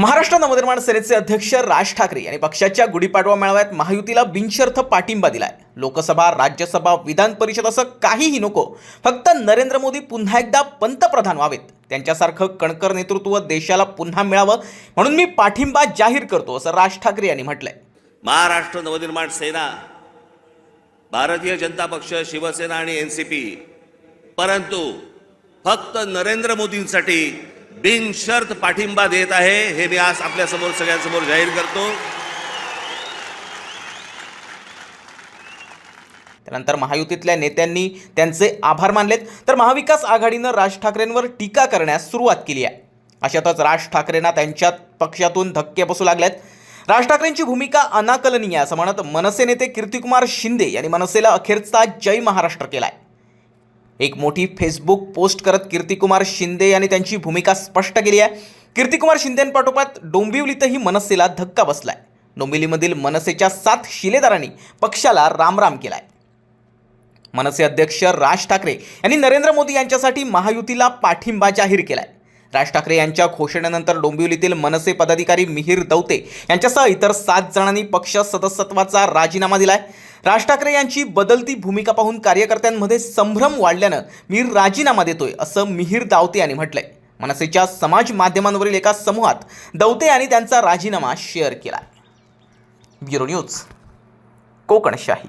महाराष्ट्र नवनिर्माण सेनेचे अध्यक्ष राज ठाकरे यांनी पक्षाच्या गुढीपाडवा मेळाव्यात महायुतीला बिनशर्थ पाठिंबा दिलाय. लोकसभा राज्यसभा विधान परिषद असं काहीही नको फक्त नरेंद्र मोदी पुन्हा एकदा पंतप्रधान व्हावेत. त्यांच्यासारखं कणकर नेतृत्व देशाला पुन्हा मिळावं म्हणून मी पाठिंबा जाहीर करतो असं राज ठाकरे यांनी म्हटलंय. महाराष्ट्र नवनिर्माण सेना भारतीय जनता पक्ष शिवसेना आणि एन सी पी परंतु फक्त नरेंद्र मोदींसाठी बिनशर्त पाठिंबा देत आहे हे मी आज आपल्यासमोर सगळ्यांसमोर जाहीर करतो. त्यानंतर महायुतीतल्या नेत्यांनी त्यांचे आभार मानलेत. तर महाविकास आघाडीनं राज ठाकरेंवर टीका करण्यास सुरुवात केली आहे. अशातच राज ठाकरेंना त्यांच्या पक्षातून धक्के बसू लागलेत. राज ठाकरेंची भूमिका अनाकलनीय असं म्हणत मनसे नेते कीर्तिकुमार शिंदे यांनी मनसेला अखेरचा जय महाराष्ट्र केलाय. एक मोठी फेसबुक पोस्ट करत कीर्तिकुमार शिंदे यांनी त्यांची भूमिका स्पष्ट केली आहे. कीर्तिकुमार शिंदेंपाठोपाठ डोंबिवलीतही मनसेला धक्का बसलाय. डोंबिवलीमधील मनसेच्या सात शिलेदारांनी पक्षाला रामराम केलाय. मनसे अध्यक्ष राज ठाकरे यांनी नरेंद्र मोदी यांच्यासाठी महायुतीला पाठिंबा जाहीर केलाय. राज ठाकरे यांच्या घोषणेनंतर डोंबिवलीतील मनसे पदाधिकारी मिहीर दौते यांच्यासह इतर सात जणांनी पक्ष सदस्यत्वाचा राजीनामा दिलाय. राज ठाकरे यांची बदलती भूमिका पाहून कार्यकर्त्यांमध्ये संभ्रम वाढल्यानं मी राजीनामा देतोय असं मिहीर दावते यांनी म्हटलंय. मनसेच्या समाज माध्यमांवरील एका समूहात दौते यांनी त्यांचा राजीनामा शेअर केला ब्युरो न्यूज कोकणशाही.